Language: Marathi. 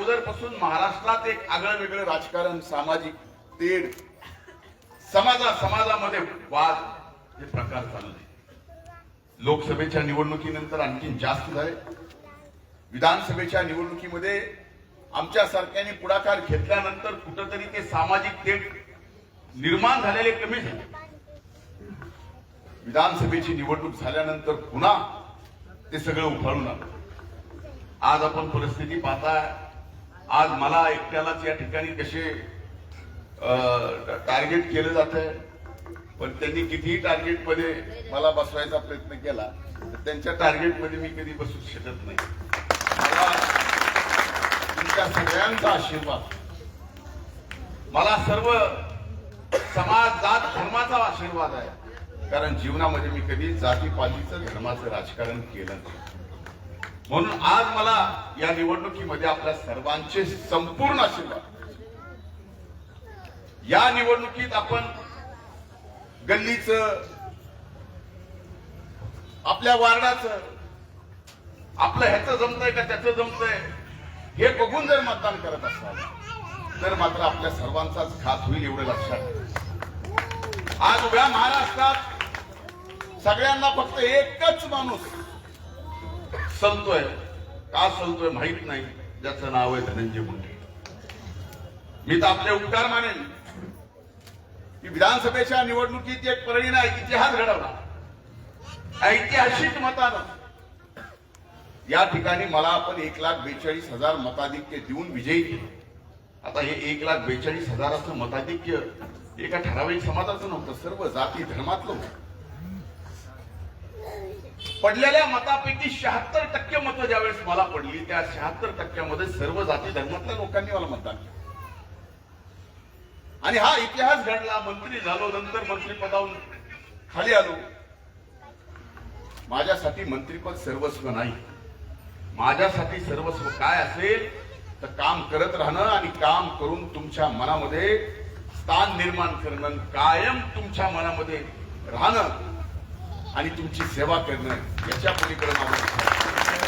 अगोदरपासून महाराष्ट्रात एक आगळं वेगळं राजकारण सामाजिक तेढ समाजा समाजामध्ये वाद हे प्रकार चालले लोकसभेच्या निवडणुकीनंतर आणखी जास्त झाले. विधानसभेच्या निवडणुकीमध्ये आमच्या सरकारने पुढाकार घेतल्यानंतर कुठंतरी ते सामाजिक तेढ निर्माण झालेले कमी झाले. विधानसभेची निवडणूक झाल्यानंतर पुन्हा ते सगळं उफाळून आलं. आज आपण परिस्थिती पाहताय आज मला एकट्यालाच या ठिकाणी कसे टार्गेट केलं जात आहे पण त्यांनी कितीही टार्गेटमध्ये मला बसवायचा प्रयत्न केला तर त्यांच्या टार्गेटमध्ये मी कधी बसू शकत नाही. मला तुमच्या सगळ्यांचा आशीर्वाद. मला सर्व समाज जात धर्माचा आशीर्वाद आहे. कारण जीवनामध्ये मी कधी जातीपातीचं धर्माचं राजकारण केलं नाही. म्हणून आज मला या निवडणुकीमध्ये आपल्या सर्वांचे संपूर्ण आशीर्वाद. या निवडणुकीत आपण गल्लीच आपल्या वार्डाचं आपलं ह्याचं जमतंय का त्याचं जमतंय हे बघून जर मतदान करत असाल तर मात्र आपल्या सर्वांचाच घात होईल एवढं लक्षात आज उभ्या महाराष्ट्रात सगळ्यांना फक्त एकच माणूस सलतोय? का सलतोय माहीत नाही. ज्याचं नाव आहे धनंजय मुंडे. मी तर आपले उपकार मानेन. की विधानसभेच्या निवडणुकीत एक परळीने इतिहास घडवला. ऐतिहासिक मतानं. या ठिकाणी मला आपण एक लाख बेचाळीस हजार मताधिक्य देऊन विजयी केलं. आता हे एक लाख बेचाळीस हजाराचं मताधिक्य एका ठराविक समाजाचं नव्हतं. सर्व जाती धर्मातलं होतं. पडलेल्या मतापैकी शहात्तर टक्के मतं ज्यावेळेस मला पडली त्या शहात्तर टक्क्यामध्ये सर्व जाती धर्मातल्या लोकांनी मला मतदान केलं. आणि हा इतिहास घडला मंत्री झालो नंतर मंत्रीपदावरून खाली आलो. माझ्यासाठी मंत्रीपद सर्वस्व नाही. माझ्यासाठी सर्वस्व काय असेल तर काम करत राहणं आणि काम करून तुमच्या मनामध्ये स्थान निर्माण करणं कायम तुमच्या मनामध्ये राहणं. आणि तुमची सेवा करणं याच्या पलीकडे माझं